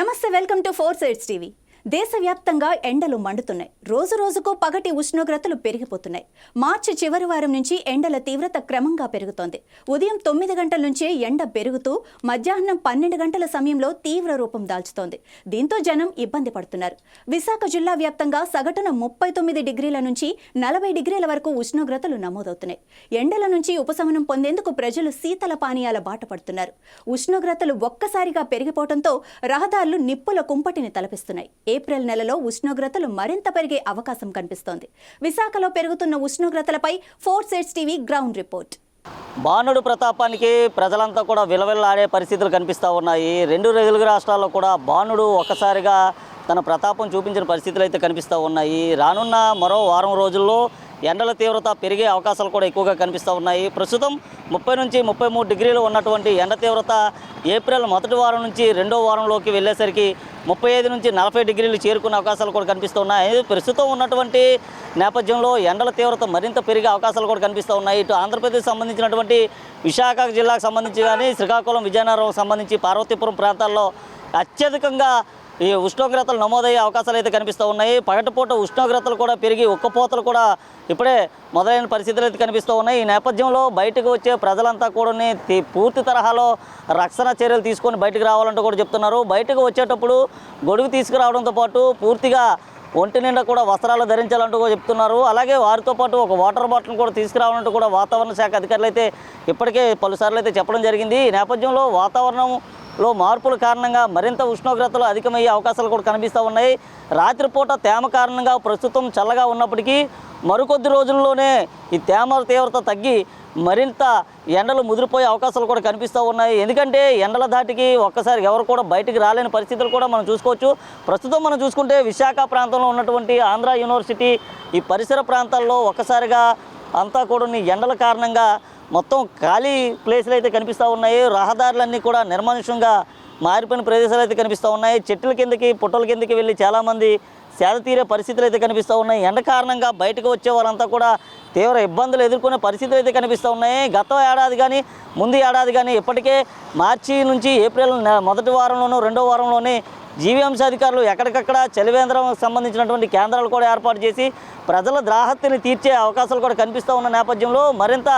నమస్తే welcome to Four Sides TV దేశవ్యాప్తంగా ఎండలు మండుతున్నాయి. రోజు రోజుకు పగటి ఉష్ణోగ్రతలు పెరిగిపోతున్నాయి. మార్చి చివరి వారం నుంచి ఎండల తీవ్రత క్రమంగా పెరుగుతోంది. ఉదయం తొమ్మిది గంటల నుంచే ఎండ పెరుగుతూ మధ్యాహ్నం పన్నెండు గంటల సమయంలో తీవ్ర రూపం దాల్చుతోంది. దీంతో జనం ఇబ్బంది పడుతున్నారు. విశాఖ జిల్లా వ్యాప్తంగా సగటున ముప్పై తొమ్మిది డిగ్రీల నుంచి నలభై డిగ్రీల వరకు ఉష్ణోగ్రతలు నమోదవుతున్నాయి. ఎండల నుంచి ఉపశమనం పొందేందుకు ప్రజలు శీతల పానీయాల బాట పడుతున్నారు. ఉష్ణోగ్రతలు ఒక్కసారిగా పెరిగిపోవడంతో రహదారులు నిప్పుల కుంపటిని తలపిస్తున్నాయి. ఏప్రిల్ నెలలో ఉష్ణోగ్రతలు మరింత పెరిగే అవకాశం కనిపిస్తోంది. విశాఖలో పెరుగుతున్న ఉష్ణోగ్రతలపై Four Sides TV ground report. బాణుడు ప్రతాపానికి ప్రజలంతా కూడా విలవిల్లాడే పరిస్థితులు కనిపిస్తూ ఉన్నాయి. రెండు తెలుగు రాష్ట్రాల్లో కూడా బాణుడు ఒక్కసారిగా తన ప్రతాపం చూపించిన పరిస్థితులు అయితే కనిపిస్తూ ఉన్నాయి. రానున్న మరో వారం రోజుల్లో ఎండల తీవ్రత పెరిగే అవకాశాలు కూడా ఎక్కువగా కనిపిస్తూ ఉన్నాయి. ప్రస్తుతం ముప్పై నుంచి ముప్పై మూడు డిగ్రీలు ఉన్నటువంటి ఎండ తీవ్రత ఏప్రిల్ మొదటి వారం నుంచి రెండో వారంలోకి వెళ్ళేసరికి ముప్పై ఐదు నుంచి నలభై డిగ్రీలు చేరుకునే అవకాశాలు కూడా కనిపిస్తూ ఉన్నాయి. ప్రస్తుతం ఉన్నటువంటి నేపథ్యంలో ఎండల తీవ్రత మరింత పెరిగే అవకాశాలు కూడా కనిపిస్తూ ఉన్నాయి. ఇటు ఆంధ్రప్రదేశ్ సంబంధించినటువంటి విశాఖ జిల్లాకు సంబంధించి కానీ శ్రీకాకుళం విజయనగరం సంబంధించి పార్వతీపురం ప్రాంతాల్లో అత్యధికంగా ఈ ఉష్ణోగ్రతలు నమోదయ్యే అవకాశాలు అయితే కనిపిస్తూ ఉన్నాయి. పగటిపూట ఉష్ణోగ్రతలు కూడా పెరిగి ఉక్కపోతలు కూడా ఇప్పుడే మొదలైన పరిస్థితులు అయితే కనిపిస్తూ ఉన్నాయి. ఈ నేపథ్యంలో బయటకు వచ్చే ప్రజలంతా కూడా పూర్తి తరహాలో రక్షణ చర్యలు తీసుకొని బయటకు రావాలంటూ కూడా చెప్తున్నారు. బయటకు వచ్చేటప్పుడు గొడుగు తీసుకురావడంతో పాటు పూర్తిగా ఒంటి నిండా కూడా వస్త్రాలు ధరించాలంటూ కూడా చెప్తున్నారు. అలాగే వారితో పాటు ఒక వాటర్ బాటిల్ కూడా తీసుకురావాలంటూ కూడా వాతావరణ శాఖ అధికారులు అయితే ఇప్పటికే పలుసార్లు అయితే చెప్పడం జరిగింది. ఈ నేపథ్యంలో వాతావరణం లో మార్పుల కారణంగా మరింత ఉష్ణోగ్రతలు అధికమయ్యే అవకాశాలు కూడా కనిపిస్తూ ఉన్నాయి. రాత్రిపూట తేమ కారణంగా ప్రస్తుతం చల్లగా ఉన్నప్పటికీ మరికొద్ది రోజుల్లోనే ఈ తేమ తీవ్రత తగ్గి మరింత ఎండలు ముదిరిపోయే అవకాశాలు కూడా కనిపిస్తూ ఉన్నాయి. ఎందుకంటే ఎండల దాటికి ఒక్కసారి ఎవరు కూడా బయటికి రాలేని పరిస్థితులు కూడా మనం చూసుకోవచ్చు. ప్రస్తుతం మనం చూసుకుంటే విశాఖ ప్రాంతంలో ఉన్నటువంటి ఆంధ్ర యూనివర్సిటీ ఈ పరిసర ప్రాంతాల్లో ఒక్కసారిగా అంతా కూడా ఎండల కారణంగా మొత్తం ఖాళీ ప్లేసులు అయితే కనిపిస్తూ ఉన్నాయి. రహదారులన్నీ కూడా నిర్మానుష్యంగా మారిపోయిన ప్రదేశాలు అయితే కనిపిస్తూ ఉన్నాయి. చెట్ల కిందకి పుట్టల కిందకి వెళ్ళి చాలామంది సేద తీరే పరిస్థితులు అయితే కనిపిస్తూ ఉన్నాయి. ఎండ కారణంగా బయటకు వచ్చే వారంతా కూడా తీవ్ర ఇబ్బందులు ఎదుర్కొనే పరిస్థితులు అయితే కనిపిస్తూ ఉన్నాయి. గత ఏడాది కానీ ముందు ఏడాది కానీ ఇప్పటికే మార్చి నుంచి ఏప్రిల్ మొదటి వారంలోనూ రెండో వారంలోనే జీవీఎంసీ అధికారులు ఎక్కడికక్కడ చలివేంద్రం సంబంధించినటువంటి కేంద్రాలు కూడా ఏర్పాటు చేసి ప్రజల ద్రాహత్యని తీర్చే అవకాశాలు కూడా కనిపిస్తూ ఉన్న నేపథ్యంలో మరింత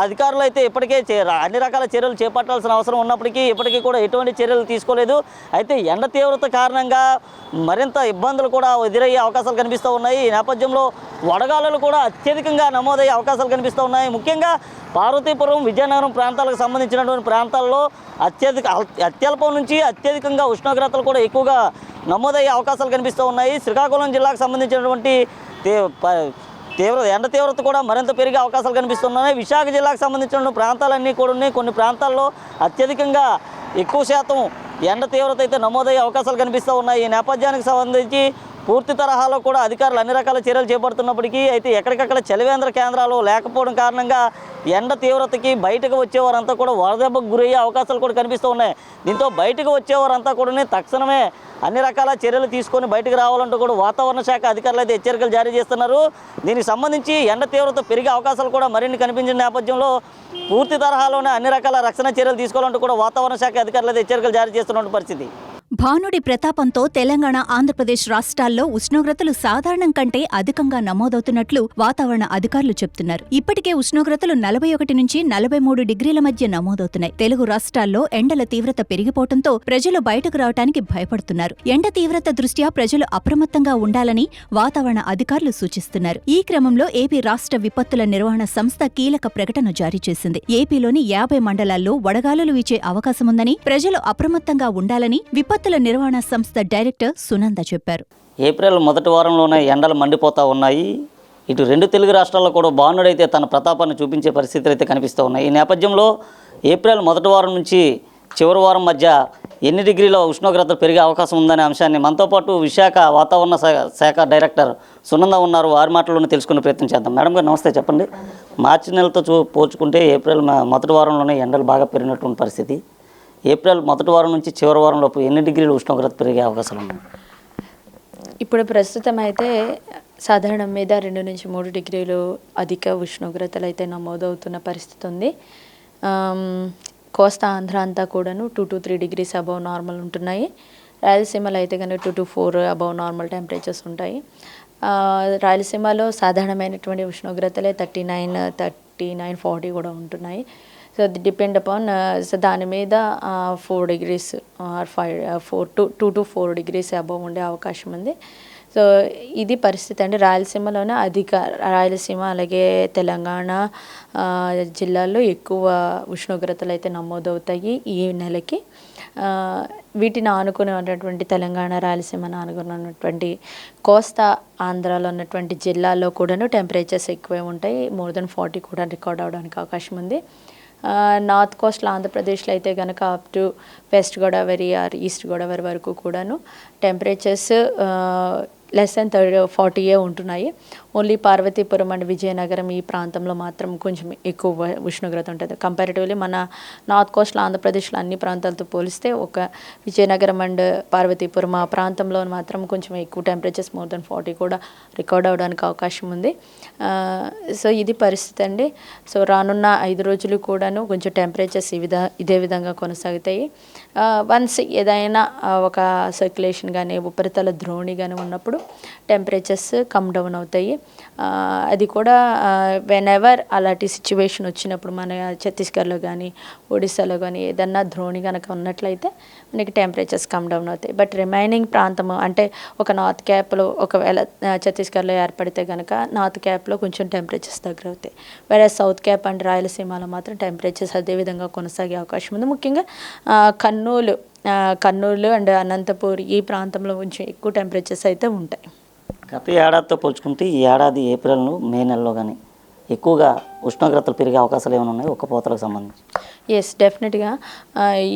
అధికారులు అయితే ఇప్పటికే చే- అన్ని రకాల చర్యలు చేపట్టాల్సిన అవసరం ఉన్నప్పటికీ ఇప్పటికీ కూడా ఎటువంటి చర్యలు తీసుకోలేదు. అయితే ఎండ తీవ్రత కారణంగా మరింత ఇబ్బందులు కూడా ఎదురయ్యే అవకాశాలు కనిపిస్తూ ఉన్నాయి. ఈ నేపథ్యంలో వడగాలులు కూడా అత్యధికంగా నమోదయ్యే అవకాశాలు కనిపిస్తూ ఉన్నాయి. ముఖ్యంగా పార్వతీపురం విజయనగరం ప్రాంతాలకు సంబంధించినటువంటి ప్రాంతాల్లో అత్యధిక అత్యల్పం నుంచి అత్యధికంగా ఉష్ణోగ్రతలు కూడా ఎక్కువగా నమోదయ్యే అవకాశాలు కనిపిస్తూ ఉన్నాయి. శ్రీకాకుళం జిల్లాకు సంబంధించినటువంటి ప- తీవ్ర ఎండ తీవ్రత కూడా మరింత పెరిగే అవకాశాలు కనిపిస్తున్నాయి. విశాఖ జిల్లాకు సంబంధించిన ప్రాంతాలన్నీ కూడా ఉన్నాయి కొన్ని ప్రాంతాల్లో అత్యధికంగా ఎక్కువ శాతం ఎండ తీవ్రత అయితే నమోదయ్యే అవకాశాలు కనిపిస్తూ ఉన్నాయి. ఈ నేపథ్యానికి సంబంధించి పూర్తి తరహాలో కూడా అధికారులు అన్ని రకాల చర్యలు చేపడుతున్నప్పటికీ అయితే ఎక్కడికక్కడ చలివేంద్ర కేంద్రాలు లేకపోవడం కారణంగా ఎండ తీవ్రతకి బయటకు వచ్చేవారంతా కూడా వరదెబ్బకు గురయ్యే అవకాశాలు కూడా కనిపిస్తూ ఉన్నాయి. దీంతో బయటకు వచ్చేవారంతా కూడా తక్షణమే అన్ని రకాల చర్యలు తీసుకొని బయటకు రావాలంటూ కూడా వాతావరణ శాఖ అధికారులు అయితే హెచ్చరికలు జారీ చేస్తున్నారు. దీనికి సంబంధించి ఎండ తీవ్రత పెరిగే అవకాశాలు కూడా మరిన్ని కనిపించిన నేపథ్యంలో పూర్తి తరహాలోనే అన్ని రకాల రక్షణ చర్యలు తీసుకోవాలంటూ కూడా వాతావరణ శాఖ అధికారులు అయితే హెచ్చరికలు జారీ చేస్తున్న పరిస్థితి. భానుడి ప్రతాపంతో తెలంగాణ ఆంధ్రప్రదేశ్ రాష్ట్రాల్లో ఉష్ణోగ్రతలు సాధారణం కంటే అధికంగా నమోదవుతున్నట్లు వాతావరణ అధికారులు చెప్తున్నారు. ఇప్పటికే ఉష్ణోగ్రతలు నలభై ఒకటి నుంచి నలభై మూడు డిగ్రీల మధ్య నమోదవుతున్నాయి. తెలుగు రాష్ట్రాల్లో ఎండల తీవ్రత పెరిగిపోవడంతో ప్రజలు బయటకు రావడానికి భయపడుతున్నారు. ఎండ తీవ్రత దృష్ట్యా ప్రజలు అప్రమత్తంగా ఉండాలని వాతావరణ అధికారులు సూచిస్తున్నారు. ఈ క్రమంలో ఏపీ రాష్ట్ర విపత్తుల నిర్వహణ సంస్థ కీలక ప్రకటన జారీ చేసింది. ఏపీలోని యాభై మండలాల్లో వడగాలులు వీచే అవకాశముందని ప్రజలు అప్రమత్తంగా ఉండాలని విపత్తుల నిర్వహణ సంస్థ డైరెక్టర్ సునంద చెప్పారు. ఏప్రిల్ మొదటి వారంలోనే ఎండలు మండిపోతూ ఉన్నాయి. ఇటు రెండు తెలుగు రాష్ట్రాల్లో కూడా బాణుడైతే తన ప్రతాపాన్ని చూపించే పరిస్థితులు అయితే కనిపిస్తూ ఉన్నాయి. ఈ నేపథ్యంలో ఏప్రిల్ మొదటి వారం నుంచి చివరి వారం మధ్య ఎన్ని డిగ్రీల ఉష్ణోగ్రత పెరిగే అవకాశం ఉందనే అంశాన్ని మనతో పాటు విశాఖ వాతావరణ శాఖ డైరెక్టర్ సునంద ఉన్నారు. వారి మాటల్లోనే తెలుసుకునే ప్రయత్నం చేద్దాం. మేడం గారు నమస్తే చెప్పండి. మార్చి నెలతో చూ పోల్చుకుంటే ఏప్రిల్ మొదటి వారంలోనే ఎండలు బాగా పెరిగినటువంటి పరిస్థితి. ఏప్రిల్ మొదటి వారం నుంచి చివరి వారం లోపు ఎన్ని డిగ్రీల ఉష్ణోగ్రత పెరిగే అవకాశాలు ఉన్నాయి? ఇప్పుడు ప్రస్తుతం అయితే సాధారణం మీద రెండు నుంచి మూడు డిగ్రీలు అధిక ఉష్ణోగ్రతలు అయితే నమోదవుతున్న పరిస్థితి ఉంది. కోస్తా ఆంధ్ర అంతా కూడాను two to three degrees above normal ఉంటున్నాయి. రాయలసీమలో అయితే కనుక two to four above normal temperatures ఉంటాయి. రాయలసీమలో సాధారణమైనటువంటి ఉష్ణోగ్రతలే thirty nine thirty nine forty కూడా ఉంటున్నాయి. సో అది డిపెండ్ అపాన్ సో దాని మీద four degrees or five four two two to four degrees above ఉండే అవకాశం ఉంది. సో ఇది పరిస్థితి అండి. రాయలసీమలోనే అధిక రాయలసీమ అలాగే తెలంగాణ జిల్లాల్లో ఎక్కువ ఉష్ణోగ్రతలు అయితే నమోదవుతాయి ఈ నెలకి. వీటిని ఆనుకుని ఉన్నటువంటి తెలంగాణ రాయలసీమను ఆనుకుని ఉన్నటువంటి కోస్తా ఆంధ్రాలో ఉన్నటువంటి జిల్లాల్లో కూడాను టెంపరేచర్స్ ఎక్కువే ఉంటాయి. మోర్ దెన్ ఫార్టీ కూడా రికార్డ్ అవడానికి అవకాశం ఉంది. నార్త్ కోస్ట్లో ఆంధ్రప్రదేశ్లో అయితే కనుక up to west Godavari or east Godavari వరకు కూడాను టెంపరేచర్స్ లెస్ దెన్ థర్టీ ఫార్టీయే ఉంటున్నాయి. ఓన్లీ పార్వతీపురం అండ్ విజయనగరం ఈ ప్రాంతంలో మాత్రం కొంచెం ఎక్కువ ఉష్ణోగ్రత ఉంటుంది. కంపారిటివ్లీ మన నార్త్ కోస్ట్లో ఆంధ్రప్రదేశ్లో అన్ని ప్రాంతాలతో పోలిస్తే ఒక విజయనగరం అండ్ పార్వతీపురం ఆ ప్రాంతంలో మాత్రం కొంచెం ఎక్కువ టెంపరేచర్స్ మోర్ దెన్ ఫార్టీ కూడా రికార్డ్ అవడానికి అవకాశం ఉంది. సో ఇది పరిస్థితి అండి. సో రానున్న ఐదు రోజులు కూడాను కొంచెం టెంపరేచర్స్ ఈ విధ ఇదే విధంగా కొనసాగుతాయి. వన్స్ ఏదైనా ఒక సర్క్యులేషన్ కానీ ఉపరితల ద్రోణి కానీ ఉన్నప్పుడు టెంపరేచర్స్ కమ్ డౌన్ అవుతాయి. అది కూడా వెన్ ఎవర్ అలాంటి సిచ్యువేషన్ వచ్చినప్పుడు మన ఛత్తీస్గఢ్లో కానీ ఒడిస్సాలో కానీ ఏదన్నా ద్రోణి కనుక ఉన్నట్లయితే మనకి టెంపరేచర్స్ కమ్ డౌన్ అవుతాయి. బట్ రిమైనింగ్ ప్రాంతము అంటే ఒక నార్త్ క్యాప్లో ఒకవేళ ఛత్తీస్గఢ్లో ఏర్పడితే కనుక నార్త్ క్యాప్లో కొంచెం టెంపరేచర్స్ దగ్గర అవుతాయి. వేరే సౌత్ క్యాప్ అండ్ రాయలసీమలో మాత్రం టెంపరేచర్స్ అదే విధంగా కొనసాగే అవకాశం ఉంది. ముఖ్యంగా కర్నూలు కర్నూలు అండ్ అనంతపూర్ ఈ ప్రాంతంలో కొంచెం ఎక్కువ టెంపరేచర్స్ అయితే ఉంటాయి. గత ఏడాదితో పోల్చుకుంటే ఈ ఏడాది ఏప్రిల్ మే నెలలో కానీ ఎక్కువగా ఉష్ణోగ్రతలు పెరిగే అవకాశాలు ఏమైనా ఉన్నాయి? ఒక్క పోతలకు సంబంధించి. ఎస్ డెఫినెట్గా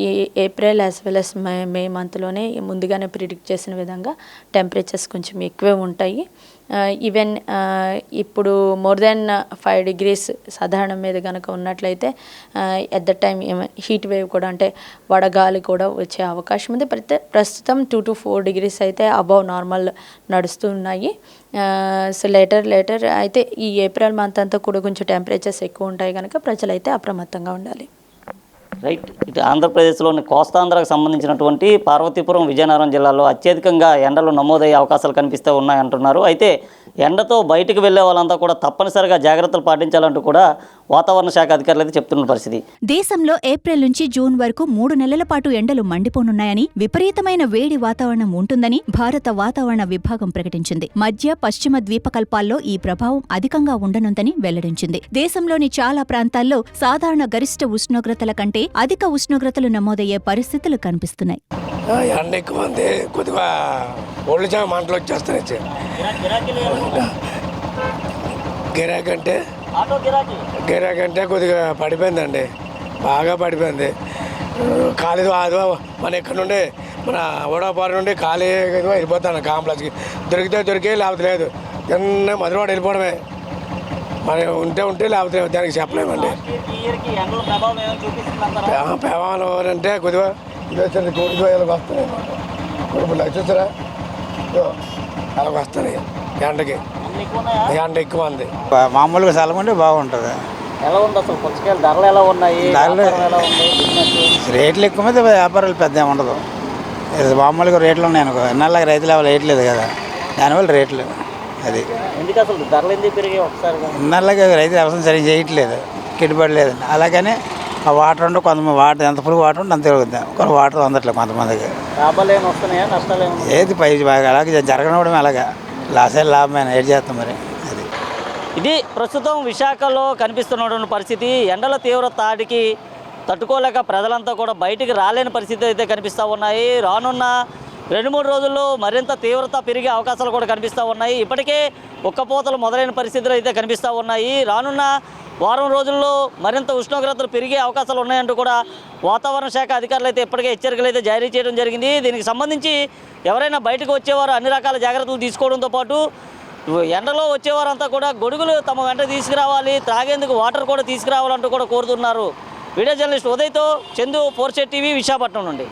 ఈ April as well as May May మంత్లోనే ముందుగానే ప్రిడిక్ట్ చేసిన విధంగా టెంపరేచర్స్ కొంచెం ఎక్కువే ఉంటాయి. ఈవెన్ ఇప్పుడు మోర్ దెన్ ఫైవ్ డిగ్రీస్ సాధారణం మీద కనుక ఉన్నట్లయితే at the time heat wave కూడా అంటే వడగాలి కూడా వచ్చే అవకాశం ఉంది. ప్రతి ప్రస్తుతం టూ టు ఫోర్ డిగ్రీస్ అయితే అబౌవ్ నార్మల్ నడుస్తూ ఉన్నాయి. సో లేటర్ లేటర్ అయితే ఈ ఏప్రిల్ మంత్ అంతా కూడా కొంచెం టెంపరేచర్స్ ఎక్కువ ఉంటాయి కనుక ప్రజలైతే అప్రమత్తంగా ఉండాలి. రైట్. ఇటు ఆంధ్రప్రదేశ్లోని కోస్తాంధ్రకు సంబంధించినటువంటి పార్వతీపురం విజయనగరం జిల్లాలో అత్యధికంగా ఎండలు నమోదయ్యే అవకాశాలు కనిపిస్తూ ఉన్నాయంటున్నారు అయితే ఎండతో బయటకు వెళ్ళే వాళ్ళంతా కూడా తప్పనిసరిగా జాగ్రత్తలు పాటించాలంటూ కూడా వాతావరణ శాఖ అధికారులు అయితే చెప్తున్న పరిస్థితి. దేశంలో ఏప్రిల్ నుంచి జూన్ వరకు మూడు నెలల పాటు ఎండలు మండిపోనున్నాయని విపరీతమైన వేడి వాతావరణం ఉంటుందని భారత వాతావరణ విభాగం ప్రకటించింది. మధ్య పశ్చిమ ద్వీపకల్పాల్లో ఈ ప్రభావం అధికంగా ఉండనుందని వెల్లడించింది. దేశంలోని చాలా ప్రాంతాల్లో సాధారణ గరిష్ట ఉష్ణోగ్రతల కంటే అధిక ఉష్ణోగ్రతలు నమోదయ్యే పరిస్థితులు కనిపిస్తున్నాయి. ఎండ ఎక్కువ ఉంది కొద్దిగా ఒళ్ళు చాలా మంటలు వచ్చేస్తాయి గిరాకీ అంటే? గిరాకీ అంటే కొద్దిగా పడిపోయిందండి. బాగా పడిపోయింది. ఖాళీ అది మన ఇక్కడ నుండి? మన ఓడాపారు నుండి ఖాళీ వెళ్ళిపోతాను కాంప్లెక్స్కి. దొరికితే దొరికే లేకపోతే లేదు. ఎన్న మధురవాడ వెళ్ళిపోవడమే. మనం ఉంటే ఉంటే లేకపోతే దానికి చెప్పలేమండి. ఈ ఇయర్కి ప్రభావం అంటే కొద్దిగా ఇది వచ్చింది కోటి రూపాయలకు వస్తున్నాయి ఇప్పుడు చూసారా ఇదిగో, అలాగ వస్తున్నాయి ఎండకి. ఎండ ఎక్కువ ఉంది మామూలుగా చల్లకుంటే బాగుంటుంది. ఎలా ఉంది అసలు పుచ్చకాయల? ధరలు ఎలా ఉన్నాయి? రేట్లు ఎక్కువ మీద వ్యాపారాలు పెద్ద ఉండదు. మామూలుగా రేట్లు ఉన్నాయి అనుకో. ఎన్నాళ్ళకి రైతులు ఎవరు వేయట్లేదు కదా. దానివల్ల రేట్లు అది. ఎందుకు అసలు ధరలు ఎందుకు పెరిగాయి ఒకసారిగా? ఇన్నాళ్ళకి రైతులు వ్యవసాయం సరిగ్గా చేయట్లేదు. గిట్టుబడి లేదు. అలాగని ఆ వాటర్ ఉంటే కొంతమంది వాటర్ ఎంత ఫుల్ వాటర్ ఉంటే అంత తిరుగుద్దాం. కొన్ని వాటర్ అందట్లేదు కొంతమందికి. లాభాలు వస్తున్నాయా? నష్టాలు ఏది పై బాగా అలాగే జరగనివ్వడం అలాగా. లాసే లాభమైన ఏం చేస్తాం మరి? అది. ఇది ప్రస్తుతం విశాఖలో కనిపిస్తున్నటువంటి పరిస్థితి. ఎండల తీవ్ర తాడికి తట్టుకోలేక ప్రజలంతా కూడా బయటికి రాలేని పరిస్థితి అయితే కనిపిస్తూ ఉన్నాయి. రానున్న రెండు మూడు రోజుల్లో మరింత తీవ్రత పెరిగే అవకాశాలు కూడా కనిపిస్తూ ఉన్నాయి. ఇప్పటికే ఉక్కపోతలు మొదలైన పరిస్థితులు అయితే కనిపిస్తూ ఉన్నాయి. రానున్న వారం రోజుల్లో మరింత ఉష్ణోగ్రతలు పెరిగే అవకాశాలు ఉన్నాయంటూ కూడా వాతావరణ శాఖ అధికారులు అయితే ఇప్పటికే హెచ్చరికలు అయితే జారీ చేయడం జరిగింది. దీనికి సంబంధించి ఎవరైనా బయటకు వచ్చేవారు అన్ని రకాల జాగ్రత్తలు తీసుకోవడంతో పాటు ఎండలో వచ్చేవారంతా కూడా గొడుగులు తమ వెంట తీసుకురావాలి త్రాగేందుకు వాటర్ కూడా తీసుకురావాలంటూ కూడా కోరుతున్నారు. Video journalist ఉదయ్తో Chandu Four Sides TV Visakhapatnam నుండి.